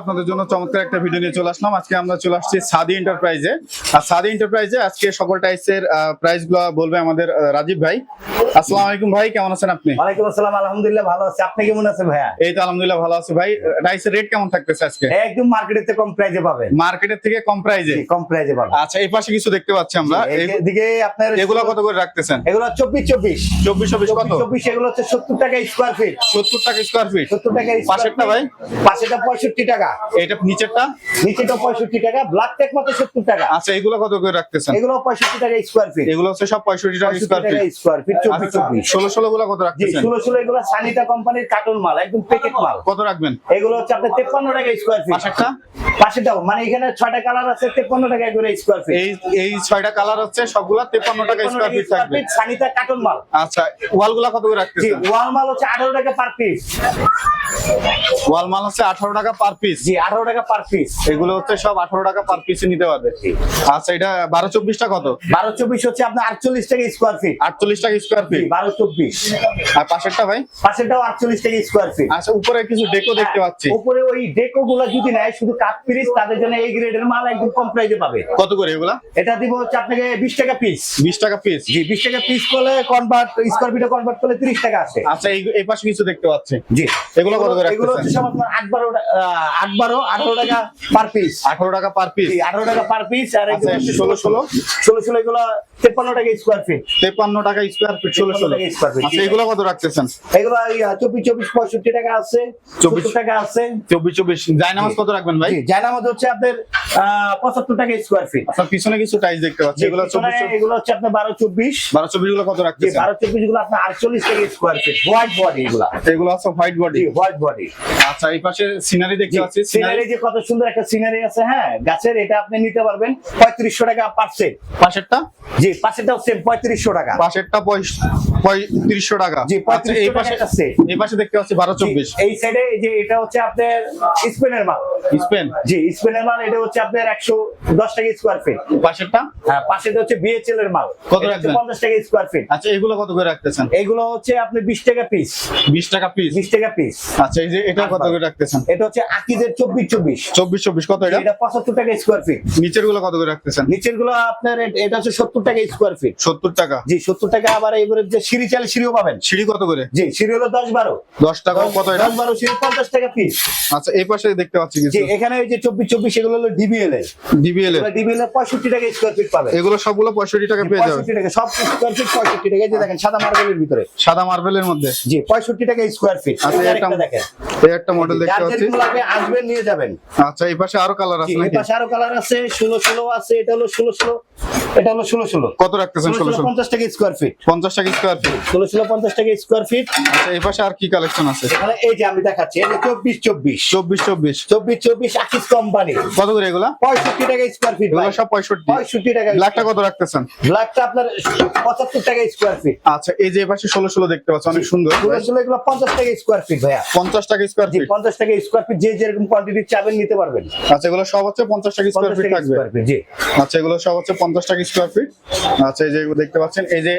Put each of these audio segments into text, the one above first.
আপনাদের জন্য চমৎকার একটা ভিডিও নিয়ে চলে আসলাম। আজকে আমরা চলে আসছি সাদি এন্টারপ্রাইজে আর সাদি এন্টারপ্রাইজে আজকে সকল টাইসের প্রাইসগুলো বলবে আমাদের রাজীব ভাই। আসসালামু আলাইকুম ভাই কেমন আছেন আপনি? ওয়ালাইকুম আসসালাম আলহামদুলিল্লাহ ভালো আছি। আপনি কেমন আছেন ভাইয়া? এই তো আলহামদুলিল্লাহ ভালো আছি ভাই। টাইসের রেট কেমন থাকতেছে আজকে? একদম মার্কেটে কম প্রাইজে পাবেন। মার্কেটের থেকে কম প্রাইজে কম প্রাইজে পাবেন। আচ্ছা এই পাশে কিছু দেখতে পাচ্ছি আমরা। এদিকে আপনার এগুলো কত করে রাখতেছেন? এগুলো চব্বিশ চব্বিশ। চব্বিশ চব্বিশ কত? চব্বিশ এগুলো হচ্ছে সত্তর টাকা স্কোয়ার ফিট সত্তর টাকা স্কোয়ার ফিট সত্তর টাকা পাশেরটা ভাই? পাশেটা পঁয়ষট্টি টাকা। এটা নিচেরটা? নিচেটা পঁয়ষট্টি টাকা ব্ল্যাক টেক মাত্র সত্তর টাকা। আচ্ছা এগুলো কত করে রাখতেছেন? এগুলো পঁয়ষট্টি টাকা স্কোয়ার ফিট এগুলো হচ্ছে সব পঁয়ষট্টি টাকা পঁয়ষট্টি স্কোয়ার ফিট চব্বিশ আচ্ছা ষোলো ষোলো গুলো কত জি ষোলো ষোলো এগুলো সানিটা কোম্পানির কার্টুন মাল একদম প্যাকেট মাল। কত রাখবেন? এগুলো হচ্ছে আপনার তেপ্পান্ন টাকা স্কোয়ার ফিট পাশেরটা? পাশেটাও মানে এখানে ছয়টা কালার আছে তেপ্পান্ন টাকা করে স্কোয়ার ফিট এই এই ছয়টা কালার হচ্ছে সবগুলা তেপান্ন টাকা স্কোয়ার ফিট থাকবে। সানিটা কার্টুন মাল। আচ্ছা ওয়ালগুলা কত করে রাখতেছেন? ওয়াল মাল হচ্ছে আঠারো টাকা পার পিস ওয়াল মাল হচ্ছে আঠারো টাকা পার পিস জি আঠারো টাকা পার পিস এগুলো হচ্ছে সব আঠারো টাকা পার পিসে নিতে পারবে। আচ্ছা এটা বারো চব্বিশটা কত? বারো চব্বিশ হচ্ছে আপনার আটচল্লিশ টাকা স্কোয়ার ফিট আটচল্লিশ টাকা স্কোয়ার ফিট বারো চব্বিশ। আর পাশেরটা ভাই? পাশেরটাও আটচল্লিশ টাকা স্কোয়ার ফিট আচ্ছা উপরে কিছু ডেকো দেখতে পাচ্ছি। উপরে ওই ডেকো গুলা যদি নেয় শুধু কাঠ পিরিস তাদের জন্য এই গ্রেডের মাল একদম কম প্রাইজে পাবে। কত করে এগুলা? এটা দিব হচ্ছে আপনাকে বিশ টাকা পিস বিশ টাকা পিস জি বিশ টাকা পিস করলে কনভার্ট স্কোয়ার ফিটে কনভার্ট করলে তিরিশ টাকা আছে আচ্ছা এই এই পাশে কিছু দেখতে পাচ্ছি। জি। এগুলো কত করে এগুলো হচ্ছে সব আপনার আট বারো আট বারো আঠারো টাকা পার পিস আঠারো টাকা পার পিস আঠারো টাকা পার পিস আর আচ্ছা, ষোলো ষোলো? ষোলো ষোলো এগুলো তেপ্পান্ন টাকা স্কোয়ার ফিট তেপান্ন টাকা স্কোয়ার ফিট ষোলো ষোলো। আচ্ছা এগুলো কত রাখতেছেন? এগুলো এই, চব্বিশ চব্বিশ পঁয়ষট্টি টাকা আছে চব্বিশ। চব্বিশ টাকা আছে। চব্বিশ চব্বিশ। জায়নামাজ কত রাখবেন ভাই? জি হচ্ছে আপনার পঁচাত্তর টাকা স্কোয়ার ফিট আপনার পিছনে কিছু টাইস দেখতে পাচ্ছি। এগুলো এগুলো হচ্ছে আপনার বারো চব্বিশ। বারো চব্বিশগুলো কত জি বারো চব্বিশগুলো আপনার আটচল্লিশ টাকা স্কোয়ার ফিট হোয়াইট বডি এগুলা। এগুলো আছে হোয়াইট বডি হোয়াইট বডি আচ্ছা এই পাশে সিনারি দেখতে পাচ্ছি। সিনারি যে কত সুন্দর একটা সিনারি আছে হ্যাঁ গাছের এটা আপনি নিতে পারবেন পঁয়ত্রিশশো টাকা পার সেট পাশেরটা? জি পাশেটাও সেম পঁয়ত্রিশশো টাকা। পাশেরটা পঁয়ত্রিশশো টাকা। জি, আচ্ছা এই 3500 পাশে আছে। এই পাশে দেখতে পাচ্ছি বারো চব্বিশ। এই সাইডে যে এটা হচ্ছে আপনার স্পেনের মাল। স্পেন? জি স্পেনের মাল এটা হচ্ছে আপনার একশো দশ টাকা স্কোয়ার ফিট পাশেরটা? হ্যাঁ হচ্ছে বিএচএল এর মাল। কত রাখবেন? পঞ্চাশ টাকা স্কোয়ার ফিট আচ্ছা এগুলো কত করে রাখতেছেন? এগুলো হচ্ছে আপনি বিশ টাকা পিস বিশ টাকা পিস বিশ টাকা পিস আচ্ছা এই যে এটা কত করে রাখতেছেন? এটা হচ্ছে আকিজের চব্বিশ চব্বিশ। চব্বিশ চব্বিশ কত এটা? এটা পঁচাত্তর টাকা স্কোয়ার ফিট নিচেরগুলো কত করে রাখতেছেন? নিচেরগুলো আপনার এটা হচ্ছে সত্তর টাকা স্কোয়ার ফিট সত্তর টাকা। জি সত্তর টাকা আবার এবারে যে সিঁড়ি চালে সিঁড়িও পাবেন। সিঁড়ি কত করে? জি সিঁড়ি হলো দশ বারো। দশ টাকা কত দশ বারো সিঁড়ি পঞ্চাশ টাকা পিস আচ্ছা এই পাশে দেখতে পাচ্ছি কিছু। এখানে ওই যে চব্বিশ চব্বিশ এগুলো হলো ডিবিএল এর। ডিবিএল এর। ডিবিএল এর পঁয়ষট্টি টাকা স্কোয়ার ফিট পাবে এগুলো সবগুলো পঁয়ষট্টি টাকা পেয়ে যাবে পঁয়ষট্টি টাকা সব স্কোয়ার ফিট পঁয়ষট্টি টাকা যে দেখেন সাদা মার্বেলের ভিতরে। সাদা মার্বেলের মধ্যে? জি পঁয়ষট্টি টাকা স্কোয়ার ফিট আচ্ছা একটা দেখেন। এই একটা মডেল দেখতে পাচ্ছি। আসবেন নিয়ে যাবেন। আচ্ছা এই পাশে আরও কালার আছে এই পাশে আরও কালার আছে ষোলো ষোলো আছে এটা হলো ষোলো ষোলো। এটা হলো ষোলো ষোলো কত রাখতেছেন ষোলো ষোলো পঞ্চাশ টাকা স্কোয়ার ফিট পঞ্চাশ টাকা স্কোয়ার ফিট ষোলো ষোলো পঞ্চাশ টাকা স্কোয়ার ফিট আচ্ছা এই পাশে আর কি কালেকশন আছে এখানে এই যে আমি দেখাচ্ছি এটা চব্বিশ চব্বিশ চব্বিশ চব্বিশ চব্বিশ চব্বিশ আকিস কোম্পানি কত করে এগুলা পঁয়ষট্টি টাকা স্কোয়ার ফিট এগুলো সব পঁয়ষট্টি পঁয়ষট্টি টাকা ব্ল্যাকটা কত রাখতেছেন ব্ল্যাকটা আপনার পঁচাত্তর টাকা স্কোয়ার ফিট আচ্ছা এই যে এই পাশে ষোলো ষোলো দেখতে পাচ্ছি অনেক সুন্দর ষোলো ষোলো এগুলো পঞ্চাশ টাকা স্কোয়ার ফিট ভাইয়া পঞ্চাশ টাকা স্কোয়ার ফিট পঞ্চাশ টাকা স্কোয়ার ফিট যে যেরকম কোয়ান্টিটি চাবেন নিতে পারবেন আচ্ছা এগুলো সব হচ্ছে পঞ্চাশ টাকা স্কোয়ার ফিট থাকবে জি আচ্ছা এগুলো সব হচ্ছে পঞ্চাশ টাকা স্কোয়ার ফিট আচ্ছা এই যে দেখতে পাচ্ছেন এই যে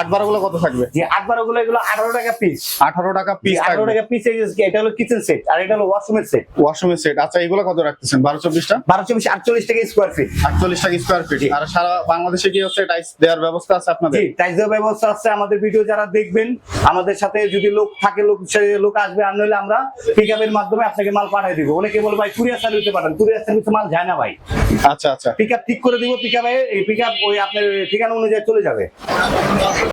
আট বারো গুলো কত থাকবে? আট বারো গুলো এগুলো আঠারো টাকা পিস আঠারো টাকা পিস আঠারো টাকা পিস এটা হলো কিচেন সেট আর এটা হলো ওয়াশরুমের সেট ওয়াশরুমের সেট আচ্ছা এগুলো কত রাখতেছেন? বারো চব্বিশটা? বারো চব্বিশ আটচল্লিশ টাকা স্কোয়ার ফিট আটচল্লিশ টাকা স্কোয়ার ফিট আর সারা বাংলাদেশে কি হচ্ছে টাইস দেওয়ার ব্যবস্থা আছে আপনাদের? টাইস দেওয়ার ব্যবস্থা আছে। আমাদের ভিডিও যারা দেখবেন আমাদের সাথে যদি লোক থাকে লোক লোক আসবে আর নইলে আমরা পিক আপের মাধ্যমে আপনাকে মাল পাঠিয়ে দিব। অনেকে বলে ভাই কুরিয়ার সার্ভিসে পাঠান। কুরিয়ার সার্ভিসে মাল যায় না ভাই। আচ্ছা আচ্ছা। পিক আপ ঠিক করে দিব পিক আপে পিক ওই আপনার ঠিকানা অনুযায়ী চলে যাবে।